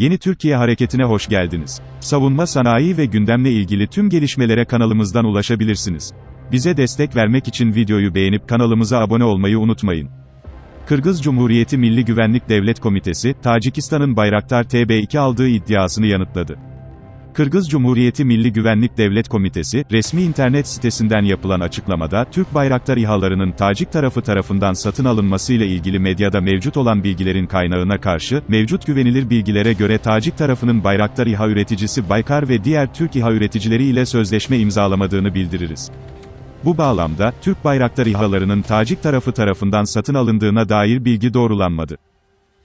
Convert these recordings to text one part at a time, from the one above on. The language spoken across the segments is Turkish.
Yeni Türkiye Hareketi'ne hoş geldiniz. Savunma sanayi ve gündemle ilgili tüm gelişmelere kanalımızdan ulaşabilirsiniz. Bize destek vermek için videoyu beğenip kanalımıza abone olmayı unutmayın. Kırgız Cumhuriyeti Milli Güvenlik Devlet Komitesi, Tacikistan'ın Bayraktar TB2 aldığı iddiasını yanıtladı. Kırgız Cumhuriyeti Milli Güvenlik Devlet Komitesi, resmi internet sitesinden yapılan açıklamada, Türk Bayraktar İHA'larının Tacik tarafı tarafından satın alınmasıyla ilgili medyada mevcut olan bilgilerin kaynağına karşı, mevcut güvenilir bilgilere göre Tacik tarafının Bayraktar İHA üreticisi Baykar ve diğer Türk İHA üreticileri ile sözleşme imzalamadığını bildiririz. Bu bağlamda, Türk Bayraktar İHA'larının Tacik tarafı tarafından satın alındığına dair bilgi doğrulanmadı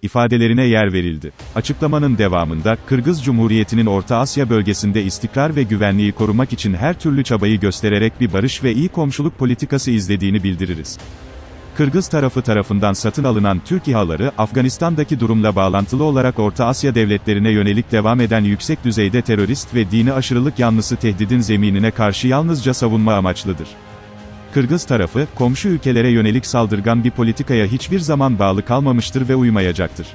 ifadelerine yer verildi. Açıklamanın devamında, Kırgız Cumhuriyeti'nin Orta Asya bölgesinde istikrar ve güvenliği korumak için her türlü çabayı göstererek bir barış ve iyi komşuluk politikası izlediğini bildiririz. Kırgız tarafı tarafından satın alınan Türk İHA'ları, Afganistan'daki durumla bağlantılı olarak Orta Asya devletlerine yönelik devam eden yüksek düzeyde terörist ve dini aşırılık yanlısı tehdidin zeminine karşı yalnızca savunma amaçlıdır. Kırgız tarafı, komşu ülkelere yönelik saldırgan bir politikaya hiçbir zaman bağlı kalmamıştır ve uymayacaktır.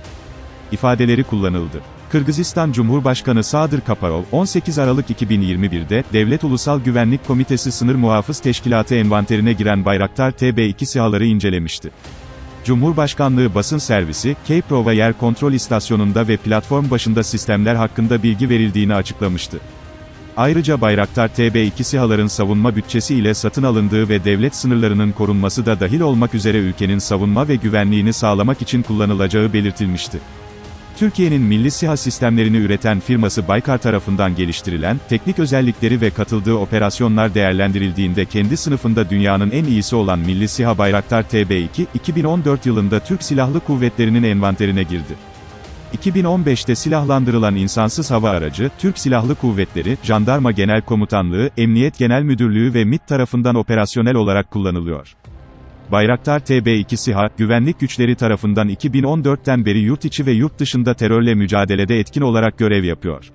İfadeleri kullanıldı. Kırgızistan Cumhurbaşkanı Sadır Kaparov, 18 Aralık 2021'de, Devlet Ulusal Güvenlik Komitesi Sınır Muhafız Teşkilatı envanterine giren Bayraktar TB2 SİHA'ları incelemişti. Cumhurbaşkanlığı basın servisi, Keyprova yer kontrol istasyonunda ve platform başında sistemler hakkında bilgi verildiğini açıklamıştı. Ayrıca Bayraktar TB2 SİHA'ların savunma bütçesi ile satın alındığı ve devlet sınırlarının korunması da dahil olmak üzere ülkenin savunma ve güvenliğini sağlamak için kullanılacağı belirtilmişti. Türkiye'nin milli SİHA sistemlerini üreten firması Baykar tarafından geliştirilen, teknik özellikleri ve katıldığı operasyonlar değerlendirildiğinde kendi sınıfında dünyanın en iyisi olan Milli SİHA Bayraktar TB2, 2014 yılında Türk Silahlı Kuvvetleri'nin envanterine girdi. 2015'te silahlandırılan insansız hava aracı, Türk Silahlı Kuvvetleri, Jandarma Genel Komutanlığı, Emniyet Genel Müdürlüğü ve MİT tarafından operasyonel olarak kullanılıyor. Bayraktar TB2 SİHA, güvenlik güçleri tarafından 2014'ten beri yurt içi ve yurt dışında terörle mücadelede etkin olarak görev yapıyor.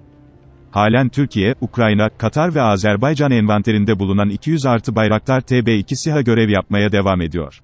Halen Türkiye, Ukrayna, Katar ve Azerbaycan envanterinde bulunan 200 artı Bayraktar TB2 SİHA görev yapmaya devam ediyor.